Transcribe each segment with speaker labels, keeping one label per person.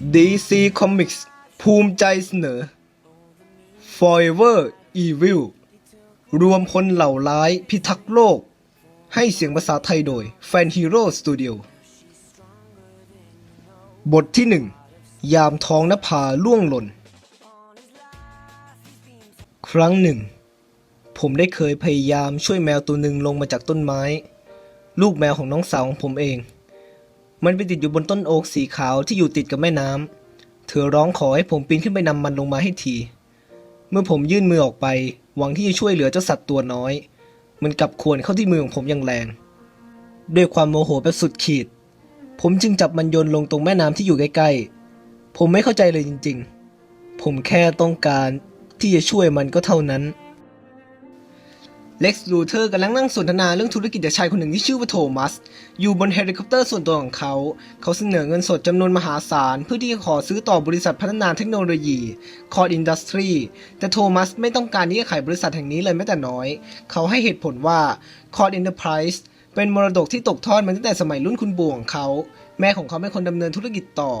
Speaker 1: DC Comics ภูมิใจเสนอ Forever Evil รวมพลเหล่าร้ายพิทักษ์โลก ให้เสียงภาษาไทยโดย Fan Hero Studio บทที่หนึ่งยามท้องนภาล่วงหล่น ครั้งหนึ่ง ผมได้เคยพยายามช่วยแมวตัวหนึ่งลงมาจากต้นไม้ ลูกแมวของน้องสาวของผมเอง มันไปติดอยู่บนต้นโอ๊กสีขาวที่อยู่ติดกับแม่น้ำ เธอร้องขอให้ผมปีนขึ้นไปนำมันลงมาให้ที เมื่อผมยื่นมือออกไป หวังที่จะช่วยเหลือเจ้าสัตว์ตัวน้อย มันกลับข่วนเข้าที่มือของผมอย่างแรง ด้วยความโมโหแบบสุดขีด ผมจึงจับมันโยนลงตรงแม่น้ำที่อยู่ใกล้ๆ ผมไม่เข้าใจเลยจริง ๆ ผมแค่ต้องการที่จะช่วยมันก็เท่านั้น เล็กซ์ลูเทอร์กำลังนั่งสนทนาเรื่องธุรกิจกับชายคนหนึ่งที่ชื่อว่าโทมัส อยู่บนเฮลิคอปเตอร์ส่วนตัวของเขา เขาเสนอเงินสดจำนวนมหาศาล เพื่อที่จะขอซื้อต่อบริษัทพัฒนาเทคโนโลยีคอร์ดอินดัสทรีแต่โทมัสไม่ต้องการที่จะขายบริษัทแห่งนี้เลยแม้แต่น้อย เขาให้เหตุผลว่าคอร์ดอินเตอร์ไพรส์เป็นมรดกที่ตกทอดมาตั้งแต่สมัยรุ่นคุณปู่ของเขา แม่ของเขาเป็นคนดำเนินธุรกิจต่อ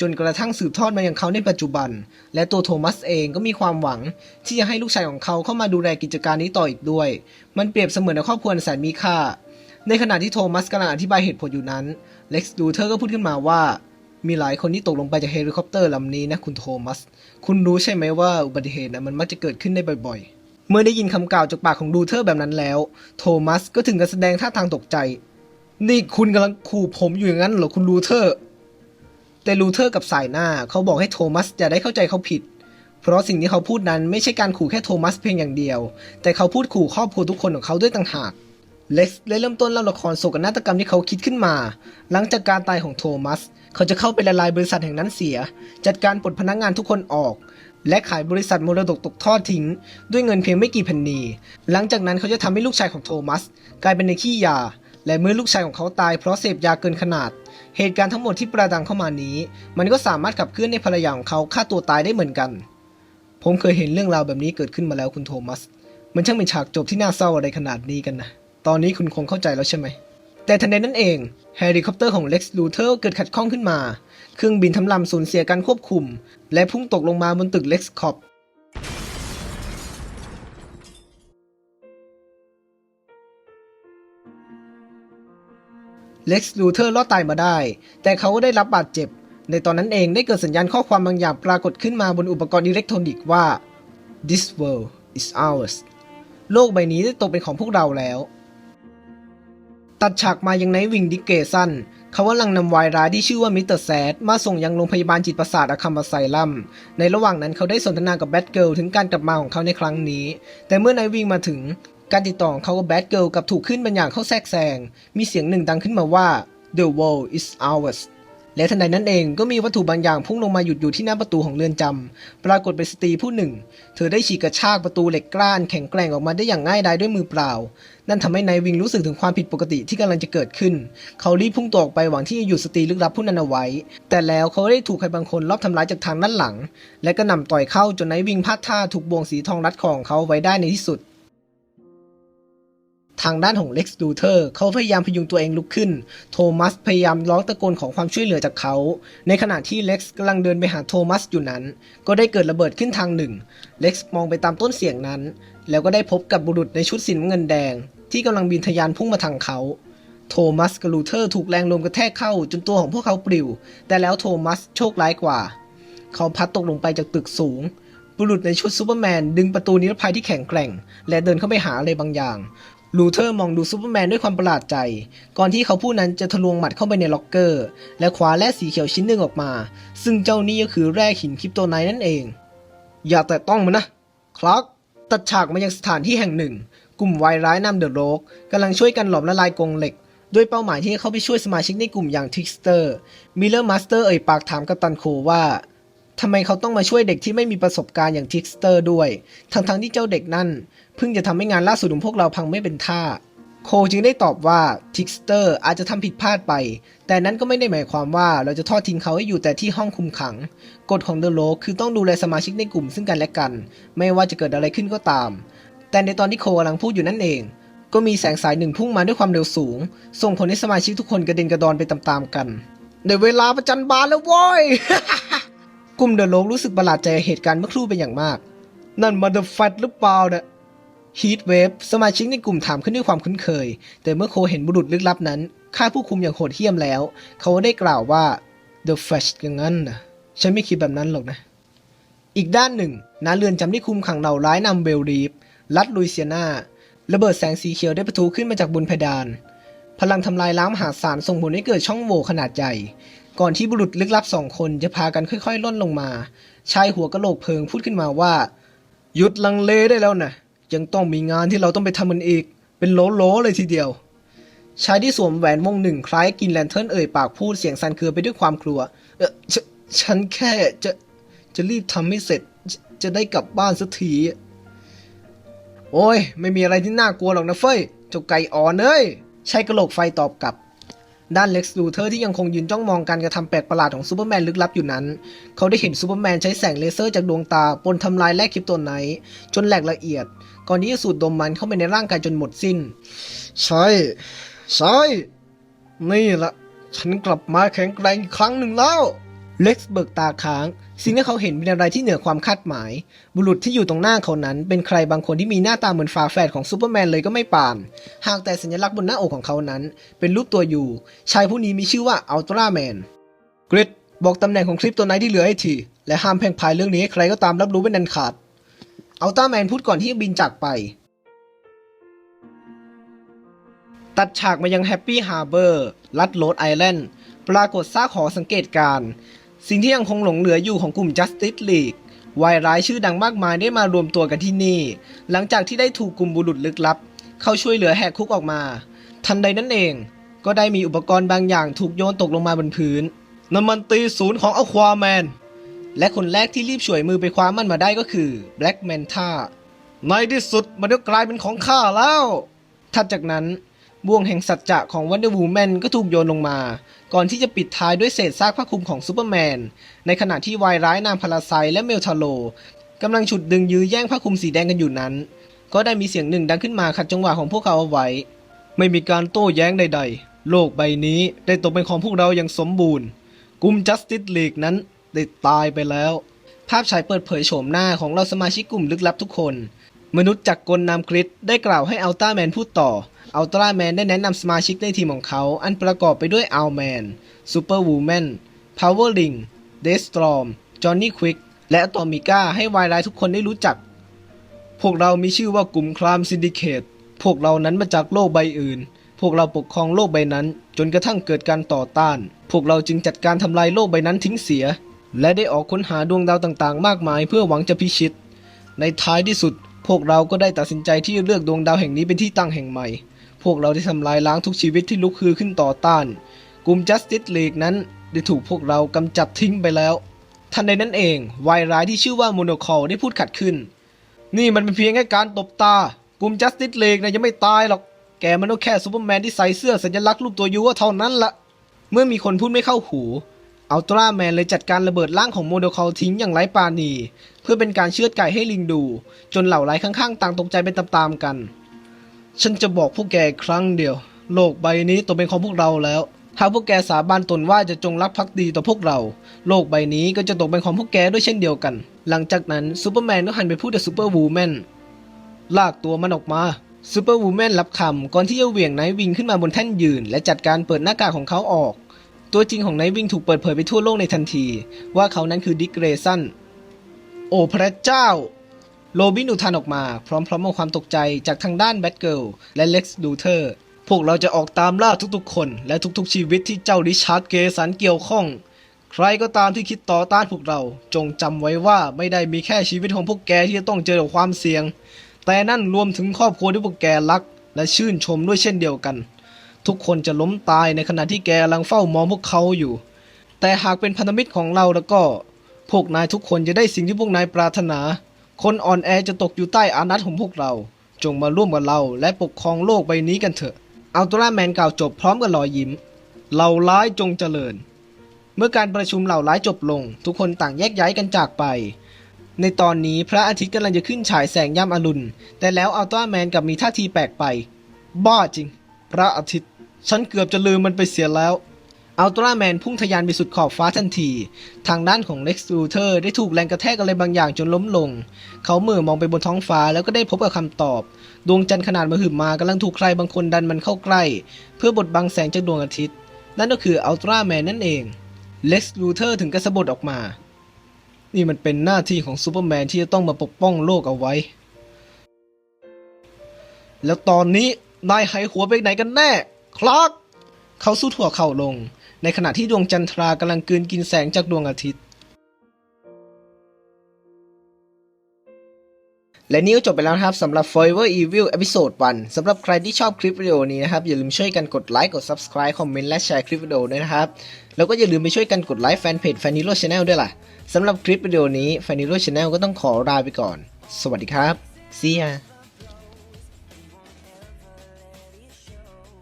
Speaker 1: จนกระทั่งสืบทอดมายังเขาในปัจจุบัน และตัวโทมัสเองก็มีความหวัง ที่จะให้ลูกชายของเขาเข้ามาดูแลกิจการนี้ต่ออีกด้วย มันเปรียบเสมือนครอบครัวแสนมีค่า ในขณะที่โทมัสกำลังอธิบายเหตุผลอยู่นั้นเล็กซ์ดูเธอร์ก็พูดขึ้นมาว่า มีหลายคนที่ตกลงไปจากเฮลิคอปเตอร์ลำนี้นะคุณโทมัส คุณรู้ใช่ไหมว่าอุบัติเหตุนะมันมักจะเกิดขึ้นได้บ่อย ๆ เมื่อได้ยินคำกล่าวจากปากของดูเทอร์แบบนั้นแล้ว โทมัสก็ถึงกับแสดงท่าทางตกใจ นี่คุณกำลังขู่ผมอยู่อย่างนั้นเหรอคุณลูเทอร์ แต่ลูเทอร์กับสายหน้าเขาบอกให้โทมัสอย่าได้เข้าใจเขาผิด เพราะสิ่งที่เขาพูดนั้นไม่ใช่การขู่แค่โทมัสเพียงอย่างเดียว แต่เขาพูดขู่ครอบครัวทุกคนของเขาด้วยต่างหากเล็กซ์ได้เริ่มต้นเล่าละครโศกนาฏกรรมที่เขาคิดขึ้นมา หลังจากการตายของโทมัส เขาจะเข้าไปละลายบริษัทแห่งนั้นเสีย จัดการปลดพนักงานทุกคนออก และขายบริษัทมรดกตกทอดทิ้ง ด้วยเงินเพียงไม่กี่แผ่นนี หลังจากนั้นเขาจะทำให้ลูกชายของโทมัส กลายเป็นในขี้ยา และเมื่อลูกชายของเขาตายเพราะเสพยาเกินขนาด เหตุการณ์ทั้งหมดที่ประดังเข้ามานี้ มันก็สามารถขับเคลื่อนในภรรยาของเขาฆ่าตัวตายได้เหมือนกัน ผมเคยเห็นเรื่องราวแบบนี้เกิดขึ้นมาแล้วคุณโทมัส มันช่างเป็นฉากจบที่น่าเศร้าอะไรขนาดนี้กันนะ ตอนนี้คุณคงเข้าใจแล้วใช่ไหม แต่ทันใดนั้นเองเฮลิคอปเตอร์ของเล็กซ์ลูเทอร์เกิดขัดข้องขึ้นมา เครื่องบินทำลำสูญเสียการควบคุม และพุ่งตกลงมาบนตึกเล็กซ์คอป เล็กซ์ลูเทอร์รอดตายมาได้ แต่เขาก็ได้รับบาดเจ็บ ในตอนนั้นเองได้เกิดสัญญาณข้อความบางอย่างปรากฏขึ้นมาบนอุปกรณ์อิเล็กทรอนิกส์ว่า this world is ours โลกใบนี้ได้ตกเป็นของพวกเราแล้ว ตัดฉากมายังไนวิงดิเกสันเขากำลังนำวายร้ายที่ชื่อว่ามิสเตอร์แซดมาส่งยังโรงพยาบาลจิตประสาทอาคัมบาไซลัม ในระหว่างนั้นเขาได้สนทนากับแบทเกิลถึงการกลับมาของเขาในครั้งนี้ แต่เมื่อไนวิงมาถึง การติดต่อของเขากับแบทเกิลกับถูกขึ้นบางอย่างเข้าแทรกแซง มีเสียงหนึ่งดังขึ้นมาว่า The world is ours และทันใดนั้นเองก็มีวัตถุบางอย่างพุ่งลงมาหยุดอยู่ที่หน้าประตูของเรือนจำปรากฏเป็นสตรีผู้หนึ่ง เธอได้ฉีกกระชากประตูเหล็กกล้านแข็งแกร่งออกมาได้อย่างง่ายดายด้วยมือเปล่า นั่นทำให้นายวิงรู้สึกถึงความผิดปกติที่กำลังจะเกิดขึ้น เขารีบพุ่งตัวออกไปหวังที่จะหยุดสตรีลึกลับผู้นั้นเอาไว้ แต่แล้วเขาได้ถูกใครบางคนลอบทำร้ายจากทางด้านหลัง และก็นำต่อยเข้าจนนายวิงพลาดท่าถูกบ่วงสีทองรัดคอของเขาไว้ได้ในที่สุด ทางด้านของเล็กซ์ดูเทอร์เขาพยายามพยุงตัวเองลุกขึ้น โทมัสพยายามร้องตะโกนของความช่วยเหลือจากเขา ในขณะที่เล็กซ์กำลังเดินไปหาโทมัสอยู่นั้น ก็ได้เกิดระเบิดขึ้นทางหนึ่ง เล็กซ์มองไปตามต้นเสียงนั้น แล้วก็ได้พบกับบุรุษในชุดสีน้ำเงินแดง ที่กำลังบินทะยานพุ่งมาทางเขา โทมัสกับลูเทอร์ถูกแรงลมกระแทกเข้าจนตัวของพวกเขาปลิว แต่แล้วโทมัสโชคร้ายกว่า เขาพัดตกลงไปจากตึกสูงบุรุษในชุดซูเปอร์แมนดึงประตูนิรภัยที่แข็งแกร่ง และเดินเข้าไปหาอะไรบางอย่าง ลูเทอร์มองดูซูเปอร์แมนด้วยความประหลาดใจ ก่อนที่เขาผู้นั้นจะทะลวงหมัดเข้าไปในล็อกเกอร์ และคว้าแร่สีเขียวชิ้นหนึ่งออกมา ซึ่งเจ้านี่ก็คือแร่หินคริปโตไนท์นั่นเอง อย่าแต่ต้องมันนะ คลักตัดฉากมายังสถานที่แห่งหนึ่ง กลุ่มวายร้ายนำเดอะโรกกำลังช่วยกันหลอมละลายกรงเหล็ก ด้วยเป้าหมายที่จะเข้าไปช่วยสมาชิกในกลุ่มอย่างทิกสเตอร์มิลเลอร์มาสเตอร์เอ่ยปากถามกัปตันโคว่า ทำไมเขาต้องมาช่วยเด็กที่ไม่มีประสบการณ์อย่างทิกสเตอร์ด้วย ทั้งๆที่เจ้าเด็กนั่นเพิ่งจะทำให้งานล่าสุดของพวกเราพังไม่เป็นท่า โคจึงได้ตอบว่าทิกสเตอร์อาจจะทำผิดพลาดไป แต่นั้นก็ไม่ได้หมายความว่าเราจะทอดทิ้งเขาให้อยู่แต่ที่ห้องคุมขัง กฎของเดอะโลคือต้องดูแลสมาชิกในกลุ่มซึ่งกันและกัน ไม่ว่าจะเกิดอะไรขึ้นก็ตาม แต่ในตอนที่โคกำลังพูดอยู่นั่นเอง ก็มีแสงสายหนึ่งพุ่งมาด้วยความเร็วสูง ส่งผลให้สมาชิกทุกคนกระเด็นกระดอนไปตามๆกันได้เวลาประจันบานแล้วว้ย กลุ่มเดอะโลกรู้สึกประหลาดใจกับเหตุการณ์เมื่อครู่เป็นอย่างมาก นั่นมาเดอะแฟตหรือเปล่าเนี่ยฮีทเวฟสมาชิกในกลุ่มถามขึ้นด้วยความคุ้นเคย แต่เมื่อโคเห็นบุรุษลึกลับนั้นฆ่าผู้คุมอย่างโหดเหี้ยมแล้ว เขาได้กล่าวว่า The Flash อย่างนั้นนะฉันไม่คิดแบบนั้นหรอกนะ อีกด้านหนึ่งณเรือนจำที่คุมขังเหล่าร้ายนำเบลรีฟรัฐลุยเซียนาระเบิดแสงสีเขียวได้ประทุขึ้นมาจากบนเพดาน พลังทำลายล้างมหาศาลส่งผลให้เกิดช่องโหว่ขนาดใหญ่ ก่อนที่บุรุษลึกลับสองคนจะพากันค่อยๆ ล่นลงมา ชายหัวกะโหลกเพิงพูดขึ้นมาว่า หยุดลังเลได้แล้วนะยังต้องมีงานที่เราต้องไปทำมันอีก เป็นโหลๆเลยทีเดียว ชายที่สวมแหวนวงหนึ่งคล้ายกินแลนเทิร์นเอ่ยปากพูดเสียงสั่นเครือไปด้วยความกลัว เออฉฉันแค่จะจะรีบทำให้เสร็จจะจะได้กลับบ้านสักที โอ้ย ไม่มีอะไรที่น่ากลัวหรอกนะเฟ้ยเจ้าไก่อ่อนเอ้ยชายกะโหลกไฟตอบกลับ ด้านเล็กซ์ลูเทอร์ที่ยังคงยืนจ้องมองการกระทำแปลกประหลาดของซูเปอร์แมนลึกลับอยู่นั้น เขาได้เห็นซูเปอร์แมนใช้แสงเลเซอร์จากดวงตาปนทำลายแลกคลิปตัวไหน จนแหลกละเอียด ก่อนที่จะสูดดมมันเข้าไปในร่างกายจนหมดสิ้น ใช่ ใช่ นี่ละฉันกลับมาแข็งแกร่งอีกครั้งหนึ่งแล้ว เล็กซ์เบิกตาค้าง สิ่งที่เขาเห็นเป็นอะไรที่เหนือความคาดหมาย บุรุษที่อยู่ตรงหน้าเขานั้น เป็นใครบางคนที่มีหน้าตาเหมือนฝาแฝดของซูเปอร์แมนเลยก็ไม่ปาน หากแต่สัญลักษณ์บนหน้าอกของเขานั้น เป็นรูปตัวยูชายผู้นี้มีชื่อว่าอัลตร้าแมนกริดบอกตำแหน่งของคลิปตัวไหนที่เหลือให้ที และห้ามแพ่งพายเรื่องนี้ให้ใครก็ตามรับรู้เป็นอันขาด อัลตร้าแมนพูดก่อนที่จะบินจากไป ตัดฉากมายังแฮปปี้ฮาร์เบอร์รัฐโรดไอแลนด์ ปรากฏซากหอสังเกตการณ์ สิ่งที่ยังคงหลงเหลืออยู่ของกลุ่ม Justice League วายร้ายชื่อดังมากมายได้มารวมตัวกันที่นี่ หลังจากที่ได้ถูกกลุ่มบุรุษลึกลับ เข้าช่วยเหลือแหกคุกออกมา ทันใดนั้นเอง ก็ได้มีอุปกรณ์บางอย่างถูกโยนตกลงมาบนพื้นน้ำมันตีศูนย์ของอควาแมนและคนแรกที่รีบฉวยมือไปคว้ามันมาได้ก็คือ Black Manta ในที่สุดมันก็กลายเป็นของข้าแล้ว ถัดจากนั้น บ่วงแห่งสัจจะของ Wonder Woman ก็ถูกโยนลงมา ก่อนที่จะปิดท้ายด้วยเศษซากผ้าคลุมของซูเปอร์แมน ในขณะที่วายร้ายนางพาราไซและเมลทาโลกำลังฉุดดึงยื้อแย่งผ้าคลุมสีแดงกันอยู่นั้น ก็ได้มีเสียงหนึ่งดังขึ้นมาขัดจังหวะของพวกเขาเอาไว้ ไม่มีการโต้แย้งใด ๆ โลกใบนี้ได้ตกเป็นของพวกเราอย่างสมบูรณ์กลุ่ม Justice League นั้นได้ตายไปแล้ว ภาพฉายเปิดเผยโฉมหน้าของเราสมาชิกกลุ่มลึกลับทุกคน มนุษย์จากกลนามคริสได้กล่าวให้อัลต้าแมนพูดต่อ อัลตร้าแมนได้แนะนำสมาชิกในทีมของเขา อันประกอบไปด้วยอัลแมน ซูเปอร์วูแมน พาวเวอร์ลิง เดสตรอม จอห์นนี่ควิก และอะตอมิก้าให้วายร้ายทุกคนได้รู้จัก พวกเรามีชื่อว่ากลุ่มครามซินดิเคต พวกเรานั้นมาจากโลกใบอื่น พวกเราปกครองโลกใบนั้น จนกระทั่งเกิดการต่อต้าน พวกเราจึงจัดการทำลายโลกใบนั้นทิ้งเสีย และได้ออกค้นหาดวงดาวต่างๆ มากมาย เพื่อหวังจะพิชิต ในท้ายที่สุด พวกเราก็ได้ตัดสินใจที่จะเลือกดวงดาวแห่งนี้เป็นที่ตั้งแห่งใหม่ พวกเราได้ทำลายล้างทุกชีวิตที่ลุกฮือขึ้นต่อต้าน กลุ่ม Justice League นั้นได้ถูกพวกเรากำจัดทิ้งไปแล้ว ทันใดนั้นเองวายร้ายที่ชื่อว่าโมโนคอลได้พูดขัดขึ้น นี่มันเป็นเพียงแค่การตบตา กลุ่ม Justice League นะยังไม่ตายหรอก แกมันก็แค่ซูเปอร์แมนที่ใส่เสื้อสัญลักษณ์รูปตัวยูเท่านั้นละ เมื่อมีคนพูดไม่เข้าหู อัลตร้าแมนเลยจัดการระเบิดร่างของโมโนคอลทิ้งอย่างไร้ปราณี เพื่อเป็นการเชือดไก่ให้ลิงดู จนเหล่าไร้ข้างๆ ต่างตกใจไปตามๆกัน ฉันจะบอกพวกแกครั้งเดียว โลกใบนี้ตกเป็นของพวกเราแล้วหากพวกแกสาบานตนว่าจะจงรักภักดีต่อพวกเรา โลกใบนี้ก็จะตกเป็นของพวกแกด้วยเช่นเดียวกัน หลังจากนั้นซูเปอร์แมนก็หันไปพูดกับซูเปอร์วูแมนลากตัวมันออกมาซูเปอร์วูแมนรับคำก่อนที่จะเหวี่ยงไนท์วิงขึ้นมาบนแท่นยืน และจัดการเปิดหน้ากากของเขาออก ตัวจริงของไนท์วิงถูกเปิดเผยไปทั่วโลกในทันที ว่าเขานั้นคือดิกเกรซันโอ้พระเจ้า โรบินอุทานออกมา พร้อมๆกับความตกใจจากทางด้านแบทเกิลและเล็กซ์ดูเทอร์ พวกเราจะออกตามล่าทุกๆ คน และทุกๆ ชีวิตที่เจ้าริชาร์ดเกสันเกี่ยวข้อง ใครก็ตามที่คิดต่อต้านพวกเรา จงจำไว้ว่าไม่ได้มีแค่ชีวิตของพวกแกที่จะต้องเจอกับความเสี่ยง แต่นั่นรวมถึงครอบครัวที่พวกแกรัก และชื่นชมด้วยเช่นเดียวกัน ทุกคนจะล้มตายในขณะที่แกกำลังเฝ้ามองพวกเขาอยู่ แต่หากเป็นพันธมิตรของเราแล้วก็ พวกนายทุกคนจะได้สิ่งที่พวกนายปรารถนา คนอ่อนแอจะตกอยู่ใต้อานัตของพวกเรา จงมาร่วมกับเราและปกครองโลกใบนี้กันเถอะ อัลตร้าแมนกล่าวจบพร้อมกับรอยยิ้ม เหล่าร้ายจงเจริญ เมื่อการประชุมเหล่าร้ายจบลง ทุกคนต่างแยกย้ายกันจากไปในตอนนี้พระอาทิตย์กำลังจะขึ้นฉายแสงย่ำอรุณ แต่แล้วอัลตร้าแมนกับมีท่าทีแปลกไป บ้าจริง พระอาทิตย์ ฉันเกือบจะลืมมันไปเสียแล้วอัลตร้าแมนพุ่งทะยานไปสุดขอบฟ้าทันที ทางด้านของเล็กซ์ลูเทอร์ได้ถูกแรงกระแทกอะไรบางอย่างจนล้มลง เขาเหมื่อมองไปบนท้องฟ้าแล้วก็ได้พบกับคำตอบ ดวงจันทร์ขนาดมหึมมากำลังถูกใครบางคนดันมันเข้าใกล้ เพื่อบดบังแสงจากดวงอาทิตย์ นั่นก็คืออัลตร้าแมนนั่นเอง เล็กซ์ลูเทอร์ถึงกระสบดออกมา นี่มันเป็นหน้าที่ของซูเปอร์แมนที่จะต้องมาปกป้องโลกเอาไว้ แล้วตอนนี้นายหายหัวไปไหนกันแน่ คลาร์กเขาสู้ถั่วเข่าลง ในขณะที่ดวงจันทรากำลังกืนกินแสงจากดวงอาทิตย์ และนี่ก็จบไปแล้วนะครับสำหรับ Forever Evil Episode 1สำหรับใครที่ชอบคลิปวิดีโอนี้นะครับ อย่าลืมช่วยกันกดไลค์กด Subscribe คอมเมนต์และแชร์คลิปวิดีโอด้วยนะครับ แล้วก็อย่าลืมไปช่วยกันกดไลค์แฟนเพจ f a n i l o Channel ด้วยล่ะสำหรับคลิปวิดีโอนี้ f a n i l o Channel ก็ต้องขอลาไปก่อน สวัสดีครับ See ya